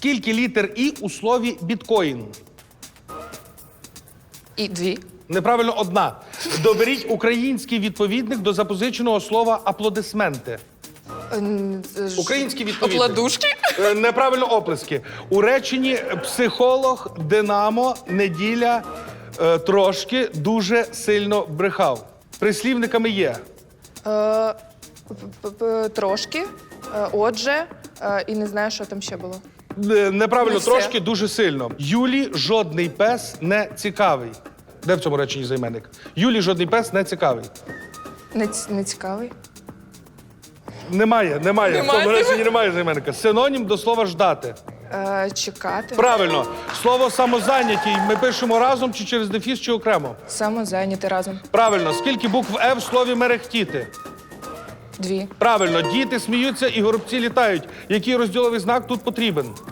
Скільки літер І у слові біткоін? І дві. Неправильно одна. Доберіть український відповідник до запозиченого слова аплодисменти. Український відповідник. Окладушки. Е, Неправильно оплески. У реченні психолог, Динамо, неділя е, трошки дуже сильно брехав. Прислівниками є. Е, п- п- п- Трошки. Е, Отже. е, І не знаю, що там ще було. Е, Неправильно Не все. трошки дуже сильно. Юлі жодний пес не цікавий. Де в цьому реченні займенник? Юлі жодний пес не цікавий. Не, ц- не цікавий. Немає, немає. В Немає? цьому реченні немає займенника. Синонім до слова ждати. Е, Чекати. Правильно. Слово самозайнятій ми пишемо разом чи через дефіс, чи окремо. Самозайняти разом. Правильно. Скільки букв Е в слові мерехтіти? Дві. Правильно, діти сміються і горобці літають. Який розділовий знак тут потрібен?